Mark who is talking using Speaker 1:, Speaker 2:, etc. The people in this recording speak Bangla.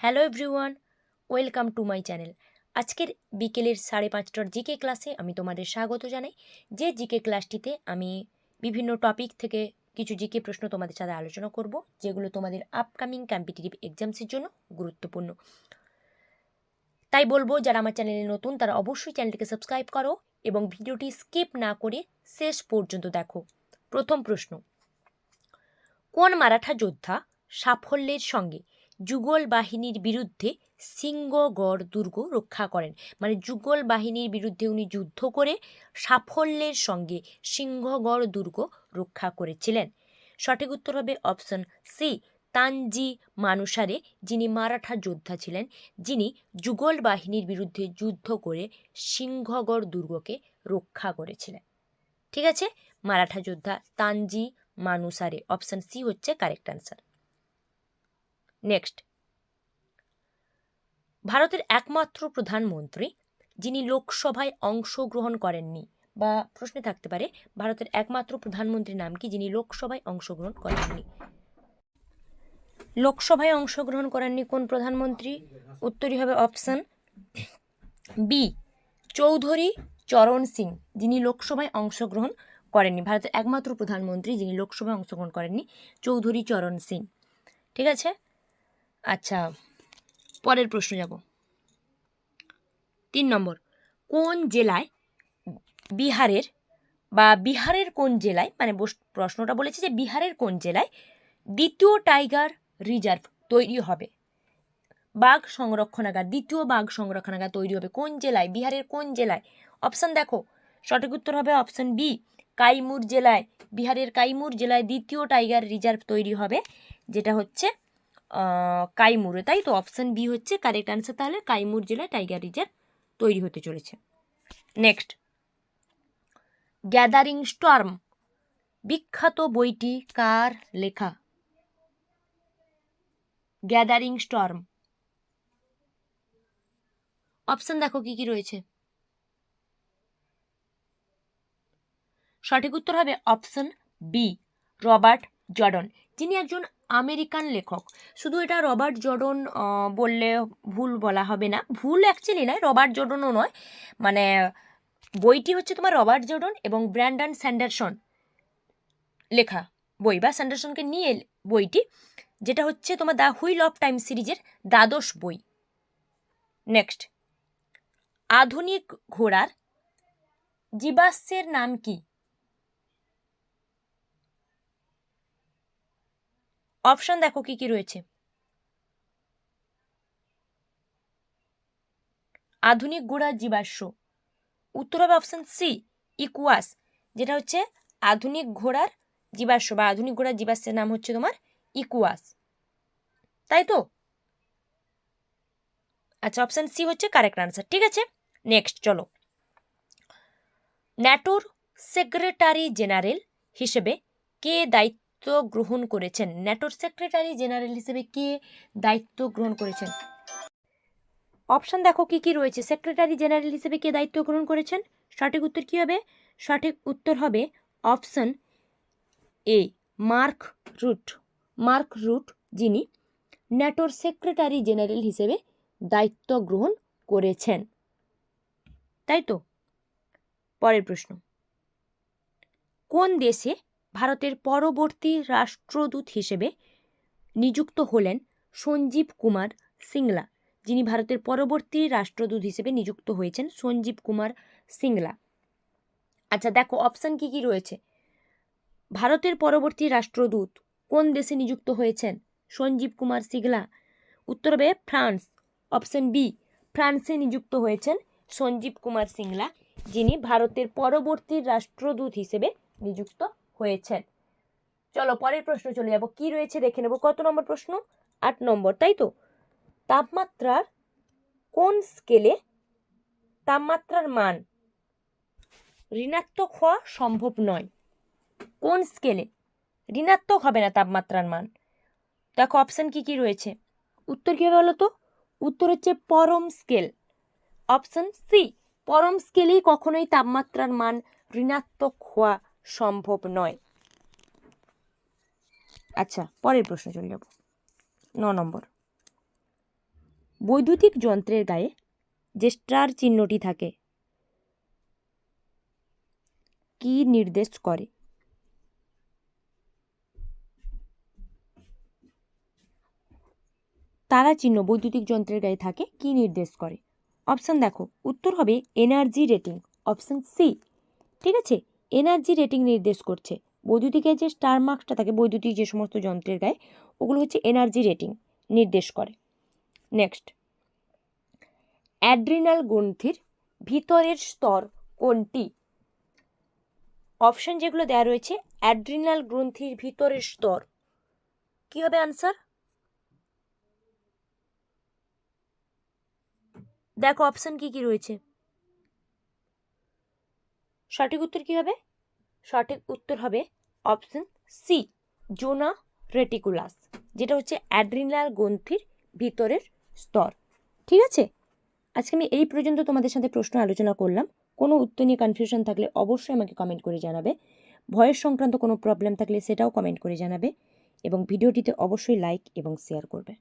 Speaker 1: Hello everyone, welcome to my channel. আজকের বিকেলের সাড়ে পাঁচটার জিকে ক্লাসে আমি তোমাদের স্বাগত জানাই। যে জিকে ক্লাসটিতে আমি বিভিন্ন টপিক থেকে কিছু জিকে প্রশ্ন তোমাদের সাথে আলোচনা করব, যেগুলো তোমাদের আপকামিং কম্পিটিটিভ এক্সামসের জন্য গুরুত্বপূর্ণ। তাই বলব, যারা আমার চ্যানেলে নতুন, তারা অবশ্যই চ্যানেলটিকে সাবস্ক্রাইব করো এবং ভিডিওটি স্কিপ না করে শেষ পর্যন্ত দেখো। প্রথম প্রশ্ন, কোন মারাঠা যোদ্ধা সাফল্যের সঙ্গে যুগল বাহিনীর বিরুদ্ধে সিংহগড় দুর্গ রক্ষা করেন। মানে যুগল বাহিনীর বিরুদ্ধে উনি যুদ্ধ করে সাফল্যের সঙ্গে সিংহগড় দুর্গ রক্ষা করেছিলেন। সঠিক উত্তর হবে অপশন সি, তানজি মানুসারে, যিনি মারাঠা যোদ্ধা ছিলেন, যিনি যুগল বাহিনীর বিরুদ্ধে যুদ্ধ করে সিংহগড় দুর্গকে রক্ষা করেছিলেন। ঠিক আছে? মারাঠা যোদ্ধা তানজি মানুষারে অপশন সি হচ্ছে কারেক্ট অ্যান্সার। নেক্সট ভারতের একমাত্র প্রধানমন্ত্রী, যিনি লোকসভায় অংশগ্রহণ করেননি, বা প্রশ্নে থাকতে পারে, ভারতের একমাত্র প্রধানমন্ত্রীর নাম কি, যিনি লোকসভায় অংশগ্রহণ করেননি? লোকসভায় অংশগ্রহণ করেননি কোন প্রধানমন্ত্রী? উত্তরই হবে অপশন বি চৌধুরী চরণ সিং, যিনি লোকসভায় অংশগ্রহণ করেননি, ভারতের একমাত্র প্রধানমন্ত্রী, যিনি লোকসভায় অংশগ্রহণ করেননি, চৌধুরী চরণ সিং। ঠিক আছে? আচ্ছা পরের প্রশ্ন যাব। তিন নম্বর, কোন জেলায় বিহারের বা বিহারের কোন জেলায় মানে প্রশ্নটা বলেছে যে বিহারের কোন জেলায় দ্বিতীয় টাইগার রিজার্ভ তৈরি হবে? বাঘ সংরক্ষণাগার, দ্বিতীয় বাঘ সংরক্ষণাগার তৈরি হবে কোন জেলায়? বিহারের কোন জেলায়? অপশান দেখো, সঠিক উত্তর হবে অপশান বি, কাইমুর জেলায়। বিহারের কাইমুর জেলায় দ্বিতীয় টাইগার রিজার্ভ তৈরি হবে, যেটা হচ্ছে কাইমুরে। তাই তো? অপশান বি হচ্ছে কারেক্ট আনসার তাহলে কাইমুর জেলায় টাইগার রিজার্ভ তৈরি হতে চলেছে। নেক্সট গ্যাদারিং স্টর্ম বিখ্যাত বইটি কার লেখা? গ্যাদারিং স্টর্ম অপশান দেখো কি কি রয়েছে। সঠিক উত্তর হবে অপশন বি, রবার্ট জর্ডন। যিনি একজন আমেরিকান লেখক। শুধু এটা রবার্ট জর্ডন বললে ভুল বলা হবে না। ভুল অ্যাকচুয়ালি নয়, রবার্ট জর্ডনও নয়। মানে বইটি হচ্ছে তোমার রবার্ট জর্ডন এবং ব্র্যান্ডন স্যান্ডারসন লেখা বই বা স্যান্ডারসনকে নিয়ে বইটি, যেটা হচ্ছে তোমার দ্য হুইল অফ টাইম সিরিজের দ্বাদশ বই। নেক্সট। আধুনিক ঘোড়ার জীবাশ্মের নাম কি? অপশন দেখো কি কি রয়েছে। আধুনিক ঘোড়ার জীবাশ্ম। উত্তর হবে অপশন সি ইকুয়াস যেটা হচ্ছে আধুনিক ঘোড়ার জীবাশ্ম বা আধুনিক ঘোড়ার জীবাশ্মের নাম হচ্ছে তোমার ইকুয়াস তাই তো? আচ্ছা অপশন সি হচ্ছে কারেক্ট আনসার ঠিক আছে? নেক্সট চলো। ন্যাটোর সেক্রেটারি জেনারেল হিসেবে কে দায়িত্ব গ্রহণ করেছেন। ন্যাটোর সেক্রেটারি জেনারেল হিসেবে কে দায়িত্ব গ্রহণ করেছেন? অপশন দেখো, কি কি রয়েছে? সেক্রেটারি জেনারেল হিসেবে কে দায়িত্ব গ্রহণ করেছেন? সঠিক উত্তর কি হবে? সঠিক উত্তর হবে option A, Mark Rutte. Mark Rutte, যিনি ন্যাটোর সেক্রেটারি জেনারেল হিসেবে দায়িত্ব গ্রহণ করেছেন। তাই তো? পরের প্রশ্ন। কোন দেশে ভারতের পরবর্তী রাষ্ট্রদূত হিসেবে নিযুক্ত হলেন সঞ্জীব কুমার সিংলা, যিনি ভারতের পরবর্তী রাষ্ট্রদূত হিসেবে নিযুক্ত হয়েছেন সঞ্জীব কুমার সিংলা। আচ্ছা দেখো অপশান কি কি রয়েছে? ভারতের পরবর্তী রাষ্ট্রদূত কোন দেশে নিযুক্ত হয়েছেন? সঞ্জীব কুমার সিংলা। উত্তর হবে ফ্রান্স। অপশন বি ফ্রান্সে নিযুক্ত হয়েছেন সঞ্জীব কুমার সিংলা, যিনি ভারতের পরবর্তী রাষ্ট্রদূত হিসেবে নিযুক্ত হয়েছেন। চলো, পরের প্রশ্ন চলে যাব। কি রয়েছে দেখে নেব। কত নম্বর প্রশ্ন? আট নম্বর, তাই তো? তাপমাত্রার কোন স্কেলে তাপমাত্রার মান ঋণাত্মক হওয়া সম্ভব নয়? কোন স্কেলে? ঋণাত্মক হবে না তাপমাত্রার মান। দেখো, অপশান কি কি রয়েছে? উত্তর কী হবে বলো তো? উত্তর হচ্ছে পরম স্কেল। অপশান সি, পরম স্কেলেই কখনোই তাপমাত্রার মান ঋণাত্মক হওয়া সম্ভব নয়। আচ্ছা পরের প্রশ্ন চলে যাব। ন নম্বর। বৈদ্যুতিক যন্ত্রের গায়ে যে স্টার চিহ্নটি থাকে, কি নির্দেশ করে? তারা চিহ্ন বৈদ্যুতিক যন্ত্রের গায়ে থাকে, কি নির্দেশ করে? অপশান দেখো, উত্তর হবে এনার্জি রেটিং, অপশান সি। ঠিক আছে? এনার্জি রেটিং নির্দেশ করছে। বৈদ্যুতিকের যে স্টার মার্কসটা থাকে, বৈদ্যুতিক যে সমস্ত যন্ত্রের গায়ে, ওগুলো হচ্ছে এনার্জি রেটিং নির্দেশ করে। নেক্সট অ্যাড্রিনাল গ্রন্থির ভিতরের স্তর কোনটি? অপশন যেগুলো দেওয়া রয়েছে অ্যাড্রিনাল গ্রন্থির ভিতরের স্তর। কি হবে আনসার দেখো অপশন কি কি রয়েছে। সঠিক উত্তর কি হবে? সঠিক উত্তর হবে অপশন সি জোনা রেটিকুলাস যেটা হচ্ছে অ্যাড্রিনাল গ্রন্থির ভিতরের স্তর। ঠিক আছে? আজকে আমি এই পর্যন্ত তোমাদের সাথে প্রশ্ন আলোচনা করলাম। কোনো উত্তর নিয়ে কনফিউশন থাকলে অবশ্যই আমাকে কমেন্ট করে জানাবে। ভয়েস সংক্রান্ত কোনো প্রবলেম থাকলে সেটাও কমেন্ট করে জানাবে। এবং ভিডিওটিতে অবশ্যই লাইক এবং শেয়ার করবে।